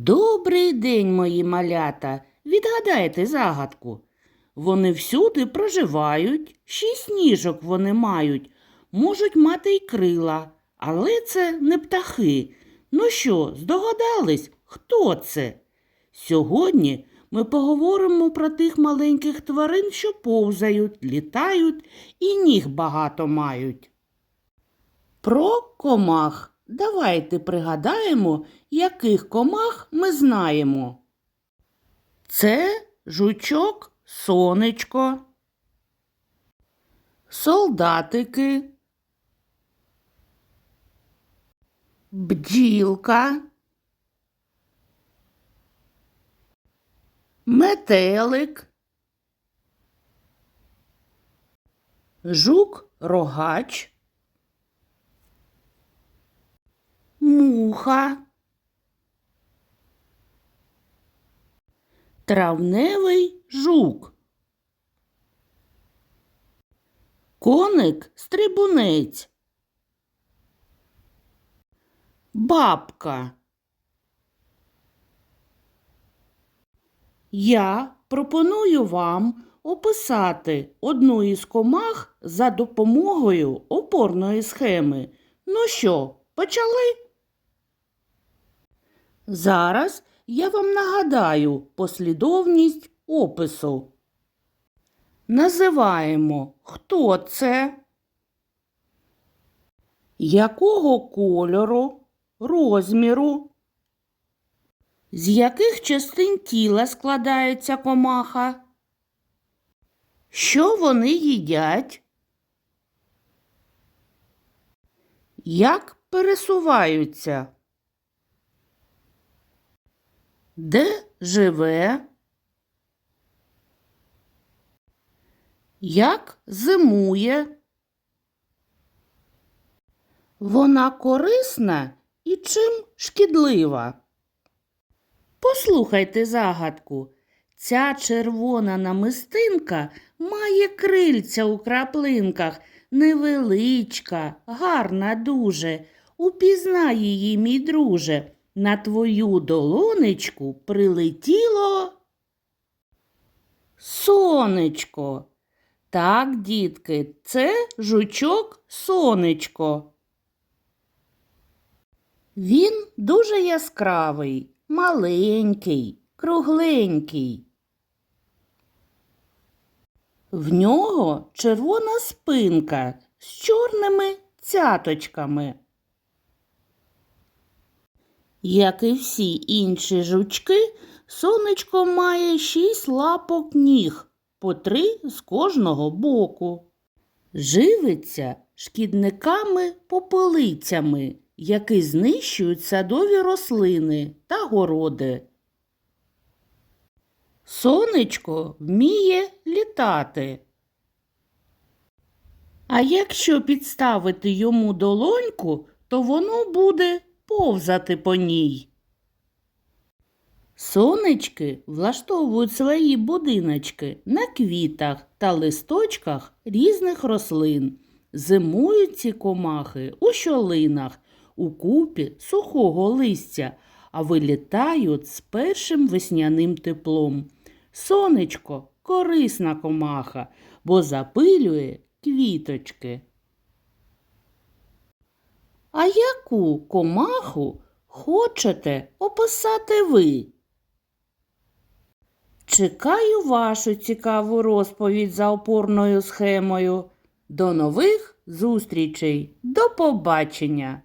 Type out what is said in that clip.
Добрий день, мої малята. Відгадайте загадку. Вони всюди проживають, шість ніжок вони мають, можуть мати й крила, але це не птахи. Ну що, здогадались, хто це? Сьогодні ми поговоримо про тих маленьких тварин, що повзають, літають і ніг багато мають. Про комах. Давайте пригадаємо, яких комах ми знаємо. Це жучок сонечко, солдатики, бджілка, метелик, жук рогач. Муха, травневий жук, коник стрибунець, бабка. Я пропоную вам описати одну із комах за допомогою опорної схеми. Ну що, почали? Зараз я вам нагадаю послідовність опису. Називаємо, хто це, якого кольору, розміру, з яких частин тіла складається комаха, що вони їдять, як пересуваються. Де живе? Як зимує? Вона корисна і чим шкідлива? Послухайте загадку. Ця червона намистинка має крильця у краплинках, невеличка, гарна дуже. Упізнай її, мій друже. На твою долонечку прилетіло сонечко. Так, дітки, це жучок сонечко. Він дуже яскравий, маленький, кругленький. В нього червона спинка з чорними цяточками. Як і всі інші жучки, сонечко має шість лапок ніг, по три з кожного боку. Живиться шкідниками попелицями, які знищують садові рослини та городи. Сонечко вміє літати. А якщо підставити йому долоньку, то воно буде повзати по ній. Сонечки влаштовують свої будиночки на квітах та листочках різних рослин. Зимують ці комахи у щолинах, у купі сухого листя, а вилітають з першим весняним теплом. Сонечко корисна комаха, бо запилює квіточки. А яку комаху хочете описати ви? Чекаю вашу цікаву розповідь за опорною схемою. До нових зустрічей. До побачення!